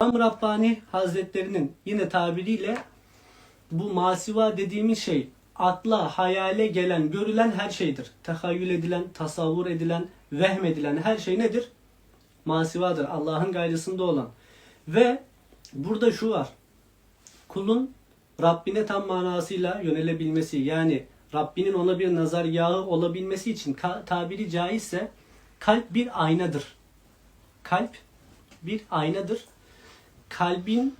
İmam Rabbani Hazretlerinin yine tabiriyle bu masiva dediğimiz şey akla, hayale gelen, görülen her şeydir. Tehayyül edilen, tasavvur edilen, vehmedilen her şey nedir? Masivadır. Allah'ın gayrısında olan. Ve burada şu var. Kulun Rabbine tam manasıyla yönelebilmesi yani Rabbinin ona bir nazar yağı olabilmesi için tabiri caizse kalp bir aynadır. Kalp bir aynadır. Kalbin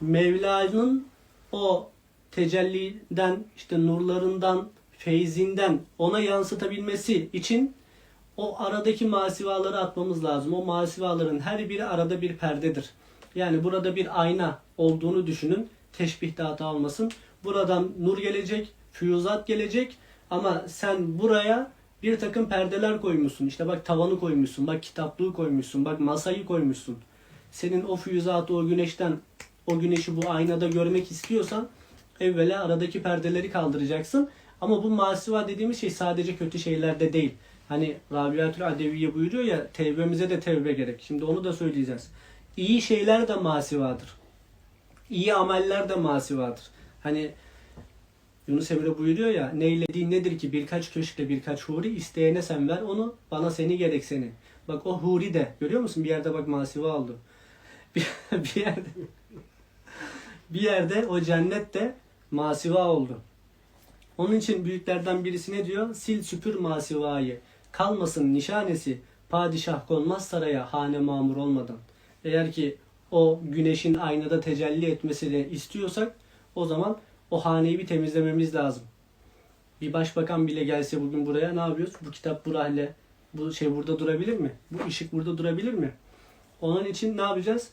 Mevla'nın o tecelliden, işte nurlarından, feyzinden ona yansıtabilmesi için o aradaki masivaları atmamız lazım. O masivaların her biri arada bir perdedir. Yani burada bir ayna olduğunu düşünün. Teşbihte hata olmasın. Buradan nur gelecek, füyuzat gelecek ama sen buraya bir takım perdeler koymuşsun. İşte bak tavanı koymuşsun, bak kitaplığı koymuşsun, bak masayı koymuşsun. Senin o füyüzatı o güneşten, o güneşi bu aynada görmek istiyorsan evvela aradaki perdeleri kaldıracaksın. Ama bu masiva dediğimiz şey sadece kötü şeylerde değil. Hani Rabiatül Adeviye buyuruyor ya tevbemize de tevbe gerek. Şimdi onu da söyleyeceğiz. İyi şeyler de masivadır. İyi ameller de masivadır. Hani Yunus Emre buyuruyor ya neylediğin nedir ki birkaç köşkle birkaç huri isteyene sen ver onu bana seni gerek seni. Bak o huri de görüyor musun bir yerde bak masiva oldu. Bir, yerde bir yerde o cennet de masiva oldu. Onun için büyüklerden birisi ne diyor? Sil süpür masivayı. Kalmasın nişanesi. Padişah konmaz saraya hane mamur olmadan. Eğer ki o güneşin aynada tecelli etmesini istiyorsak o zaman o haneyi bir temizlememiz lazım. Bir başbakan bile gelse bugün buraya ne yapıyoruz? Bu kitap bu rahle, bu şey burada durabilir mi? Bu ışık burada durabilir mi? Onun için ne yapacağız?